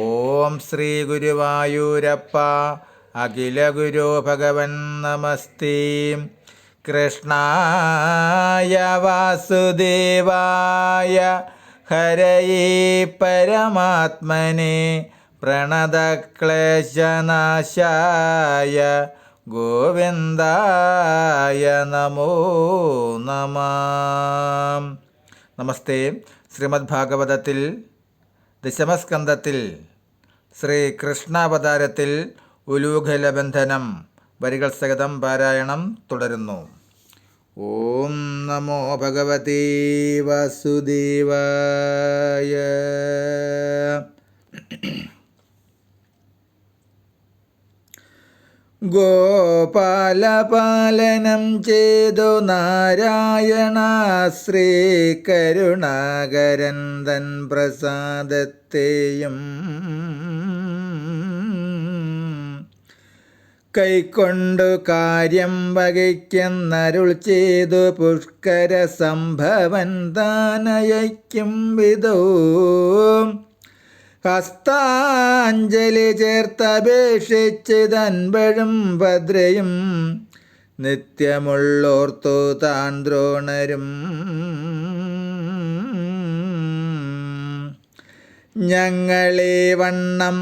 ഓം ശ്രീ ഗുരുവായൂരപ്പ. അഖില ഗുരു ഭഗവൻ നമസ്തി. കൃഷ്ണായ വാസുദേവായ ഹരയേ പരമാത്മനെ. പ്രണതക്ലേശനാശായ ഗോവിന്ദായ നമോ നമ. നമസ്തേ. ശ്രീമദ് ഭാഗവതത്തിൽ ദശമസ്കന്ധത്തിൽ ശ്രീകൃഷ്ണാവതാരത്തിൽ ഉലൂഖലബന്ധനം വരികൾ സഹിതം പാരായണം തുടരുന്നു. ഓം നമോ ഭഗവതി വാസുദേവായ ഗോപാലപാലനം ചെയ്തു നാരായണ ശ്രീ കരുണാകരൻ തൻ പ്രസാദത്തെയും കൈക്കൊണ്ടു കാര്യം വകയ്ക്കുന്നരുൾ ചെയ്തു പുഷ്കര സംഭവൻ താനയയ്ക്കും വിധോ. ഹസ്താഞ്ജലി ചേർത്തപേക്ഷിച്ച് തൻപഴും ഭദ്രയും നിത്യമുള്ളോർത്തു താൻ ദ്രോണരും. ഞങ്ങളെ വണ്ണം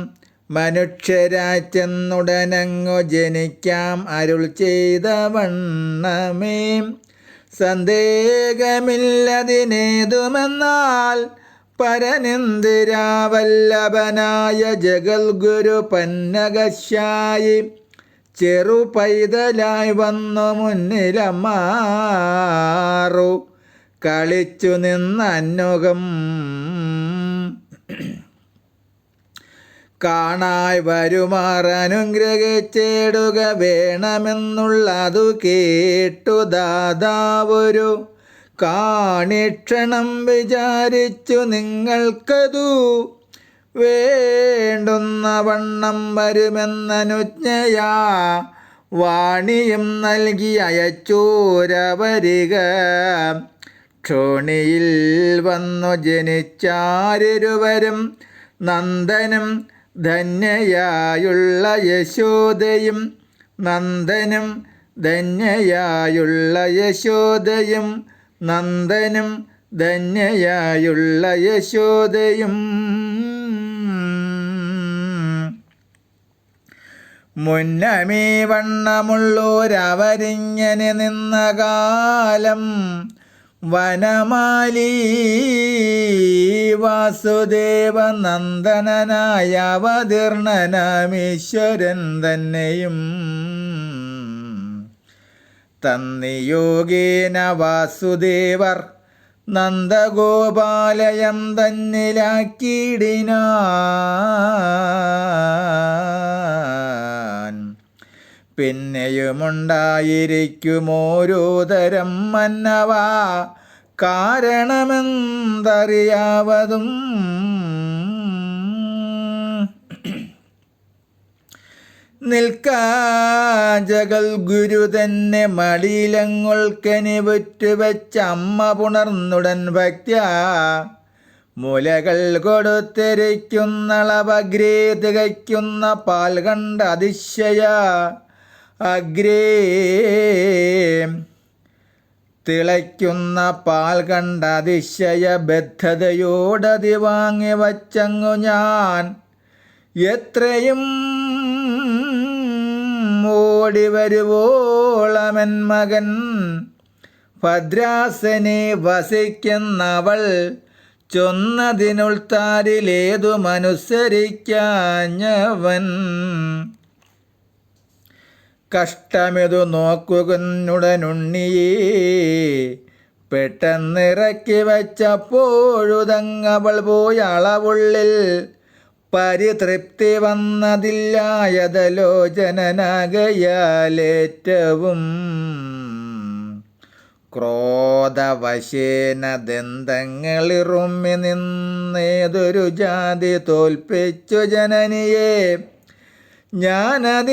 മനുഷ്യരാച്ചെന്നുടനങ്ങു ജനിക്കാം അരുൾ ചെയ്ത വണ്ണമേ. സന്ദേഹമില്ലതിനേതുമെന്നാൽ പരനിന്ദിരാവല്ലഭനായ ജഗൽഗുരു പന്നകശായി ചെറു പൈതലായി വന്നു മുന്നിലമാറു. കളിച്ചു നിന്നന്നുകം കാണായി വരുമാറനുഗ്രഹിച്ചേടുക വേണമെന്നുള്ളതു കേട്ടു ദാതാവൊരു കാണിക്ഷണം വിചാരിച്ചു നിങ്ങൾക്കതു വേണ്ടുന്ന വണ്ണം വരുമെന്നനുജ്ഞയാ. വാണിയും നൽകി അയച്ചോരവരിക. ക്ഷോണിയിൽ വന്നു ജനിച്ചാരിരുവരും. നന്ദനും ധന്യയായുള്ള യശോദയും. നന്ദനും ധന്യയായുള്ള യശോദയും. നന്ദനും ധന്യയായുള്ള യശോദയും. മുന്നമേ വണ്ണമുള്ളോരവരിങ്ങനെ നിന്ന കാലം വനമാലി വാസുദേവ നന്ദനനായ അവതീർണനാമീശ്വരൻ തന്നെയും. തന്നിയോഗേന വാസുദേവർ നന്ദഗോപാലയം തന്നിലാക്കിയിടിനാൻ. പിന്നെയുമുണ്ടായിരിക്കുമോരോ തരം മന്നവ കാരണമെന്തറിയാവതും നിൽക്കാജകൾ ഗുരു തന്നെ മടിയിലങ്ങുൾക്കനിവുറ്റു വെച്ച അമ്മ പുണർന്നുടൻ ഭക്ത്യ. മുലകൾ കൊടുത്തിരിക്കുന്നളവഗ്രേ തികയ്ക്കുന്ന പാൽ കണ്ട അതിശയ. അഗ്രേ തിളയ്ക്കുന്ന പാൽ കണ്ട അതിശയ ബദ്ധതയോടതി വാങ്ങി വച്ചങ്ങു ഞാൻ. എത്രയും ഓടി വരുവോളമൻ മകൻ. ഭദ്രാസനെ വസിക്കുന്നവൾ ചൊന്നതിനുൾത്താരിലേതു മനുസരിക്കാഞ്ഞവൻ. കഷ്ടമിതു നോക്കുകുന്നുടനുണ്ണിയേ പെട്ടെന്നിറക്കി വച്ചപ്പോഴുതങ്ങവൾ പോയി അളവുള്ളിൽ പരിതൃപ്തി വന്നതില്ലായതലോചനനാകയാലേറ്റവും ക്രോധവശേന ദന്തങ്ങളിറുമ്മി നിന്നേതൊരു ജാതി തോൽപ്പിച്ചു ജനനിയെ ഞാനതിനെന്നകക്കാം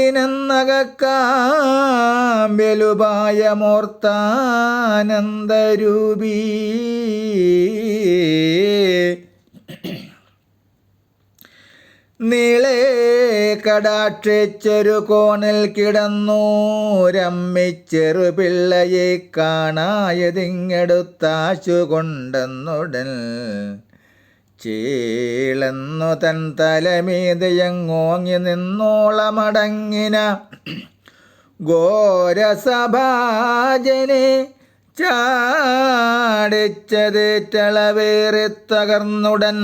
നീളേ കടാക്ഷിച്ചൊരു കോണിൽ കിടന്നു. രമ്മിച്ചെറു പിള്ളയെ കാണായതിങ്ങെടുത്താശു കൊണ്ടെന്നുടൻ. ചീളെന്നു തൻ തലമീതയങ്ങോങ്ങി നിന്നോളമടങ്ങിന. ഘോരസഭാജനെ ചാടിച്ചതേറ്റളവേറി തകർന്നുടൻ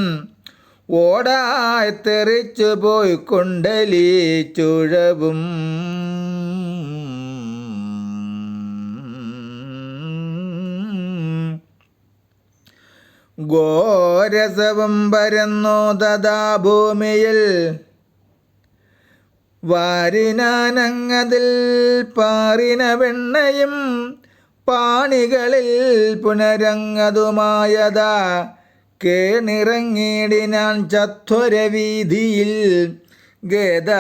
ഓടായി തെറിച്ചു പോയി കൊണ്ടലി ചുഴവും. ഗോരസവും പരന്നു തഥാ ഭൂമിയിൽ വാരിനാനങ്ങതിൽ പാറിന വെണ്ണയും പാണികളിൽ പുനരങ്ങതുമായതാ. കേണിറങ്ങിടിനാൻ ചത്വരവീതിയിൽ ഗതമായെന്ന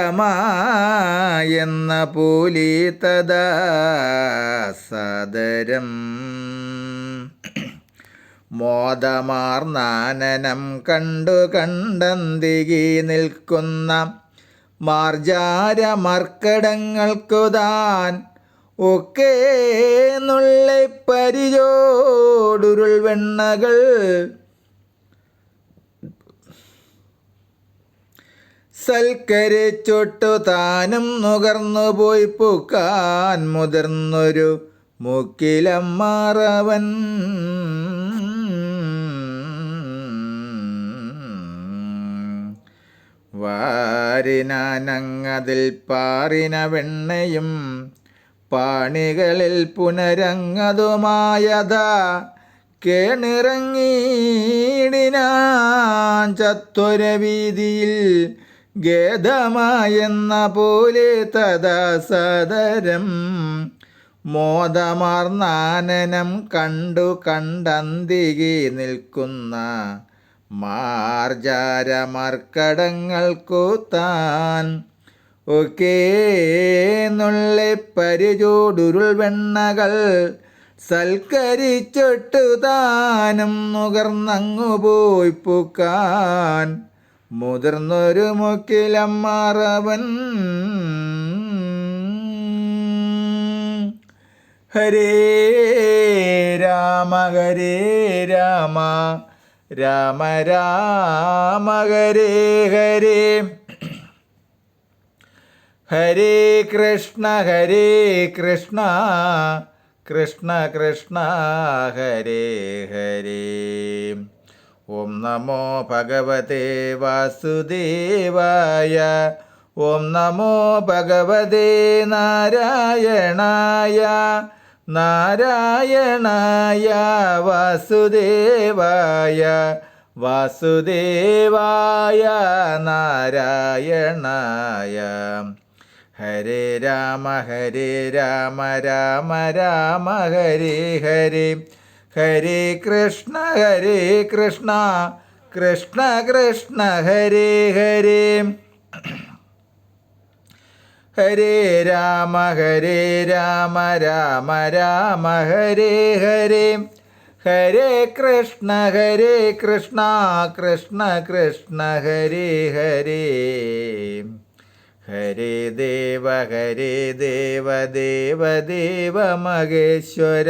പോലെ തദാസദരം മോദമാർനാനനം കണ്ടു കണ്ടന്തികി നിൽക്കുന്ന മാർജാര മർക്കടങ്ങൾക്കുതാൻ ഒക്കെ നുള്ളിപ്പരിയോടുരുൾ വെണ്ണകൾ സൽക്കരിച്ചൊട്ടു താനും നുകർന്നു പോയി പൂക്കാൻ മുതിർന്നൊരു മുക്കിലമ്മാറവൻ. വാരിനാനങ്ങതിൽ പാറിന വെണ്ണയും പാണികളിൽ പുനരങ്ങതുമായതാ കേണിറങ്ങിയിടിനാൻ ചത്വരവീതിയിൽ ഗേദമായെന്ന പോലെ തഥാ സദരം. മോദമാർന്നാനനം കണ്ടു കണ്ടന്തികി നിൽക്കുന്ന മാർജാരമർക്കടങ്ങൾക്കു താൻ ഒക്കെ നുള്ളിപ്പരിചൂടുരുൾ വെണ്ണകൾ സൽക്കരിച്ചൊട്ടു താനും നുകർന്നങ്ങു പോയി പൂക്കാൻ. മുതിർന്നൊരു മുക്കിലമ്മാറവൻ ഹരേ രാമ ഹരേ രാമ. രാമ രാമ ഹരേ ഹരേ. ഹരേ കൃഷ്ണ ഹരേ കൃഷ്ണ. കൃഷ്ണ കൃഷ്ണ ഹരേ ഹരേ. ഓം നമോ ഭഗവതേ വാസുദേവായ ഓം നമോ ഭഗവതേ നാരായണായ നാരായണായ വാസുദേവായ വാസുദേവായ നാരായണായ. ഹരേ രാമ ഹരേ രാമ രാമ രാമ ഹരേ ഹരേ. ഹരേ കൃഷ്ണ ഹരേ കൃഷ്ണ കൃഷ്ണ കൃഷ്ണ ഹരേ ഹരേ. ഹരേ രാമ ഹരേ രാമ രാമ രാമ ഹരേ ഹരേ. ഹരേ കൃഷ്ണ ഹരേ കൃഷ്ണ കൃഷ്ണ കൃഷ്ണ ഹരേ ഹരേ. ഹരേ ദേവ ഹരേ ദേവ ദേവ ദേവ മഹേശ്വര.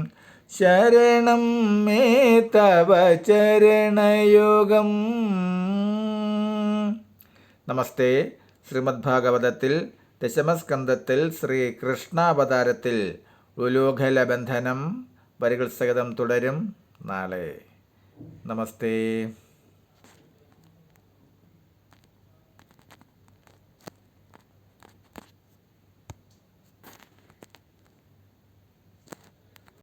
ശരണം മേ തവ ചരണയോഗം. നമസ്തേ. ശ്രീമദ് ഭാഗവതത്തിൽ ദശമസ്കന്ധത്തിൽ ശ്രീ കൃഷ്ണാവതാരത്തിൽ ഉലൂഖലബന്ധനം വരികൾ സഹിതം തുടരും നാളെ. നമസ്തേ.